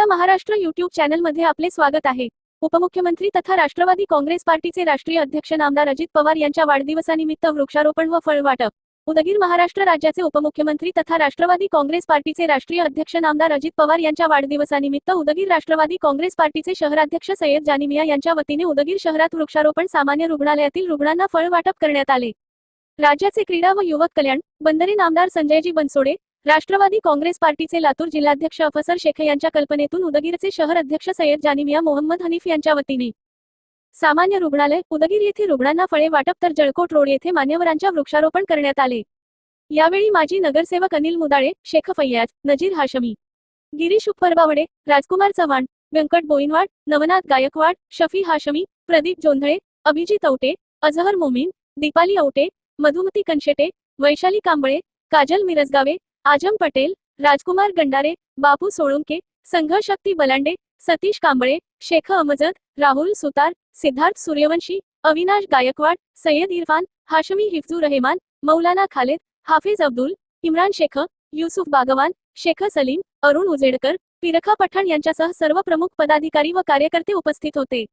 आपला महाराष्ट्र युट्यूब चॅनलमध्ये आपले स्वागत आहे. उपमुख्यमंत्री तथा राष्ट्रवादी काँग्रेस पार्टीचे राष्ट्रीय अध्यक्ष नामदार अजित पवार यांच्या वाढदिवसानिमित्त वृक्षारोपण व फळ वाटप उदगीर महाराष्ट्र राज्याचे उपमुख्यमंत्री तथा राष्ट्रवादी काँग्रेस पार्टीचे राष्ट्रीय अध्यक्ष नामदार अजित पवार यांच्या वाढदिवसानिमित्त उदगीर राष्ट्रवादी काँग्रेस पार्टीचे शहराध्यक्ष सय्यद जानिमिया यांच्या वतीने उदगीर शहरात वृक्षारोपण सामान्य रुग्णालयातील रुग्णांना फळ वाटप करण्यात आले. राज्याचे क्रीडा व युवक कल्याण बंदरे नामदार संजयजी बनसोडे राष्ट्रवादी काँग्रेस पार्टीचे लातूर जिल्हाध्यक्ष अफसर शेख यांच्या कल्पनेतून उदगीरचे शहर अध्यक्ष सय्यद जानिमिया मोहम्मद हनीफ यांच्या वतीने. सामान्य रुग्णालय उदगीर येथे रुग्णांना फळे वाटप तर जळकोट रोड येथे मान्यवरांच्या वृक्षारोपण करण्यात आले. यावेळी माजी नगरसेवक अनिल मुदाळे शेख फैयाज नजीर हाशमी गिरीश उपरबावडे राजकुमार चव्हाण व्यंकट बोईनवाड नवनाथ गायकवाड शफी हाशमी प्रदीप जोंधळे अभिजित औटे अझहर मोमीन दीपाली औटे मधुमती कनशेटे वैशाली कांबळे काजल मिरजगावे आजम पटेल राजकुमार गंडारे बापू सोळुंके संघशक्ती बलांडे सतीश कांबळे शेख अमजद राहुल सुतार सिद्धार्थ सूर्यवंशी अविनाश गायकवाड सय्यद इरफान हाशमी हिफजू रहेमान मौलाना खालेद हाफिज अब्दुल इम्रान शेख युसुफ बागवान शेख सलीम अरुण उजेडकर पिरखा पठाण यांच्यासह सर्व प्रमुख पदाधिकारी व कार्यकर्ते उपस्थित होते.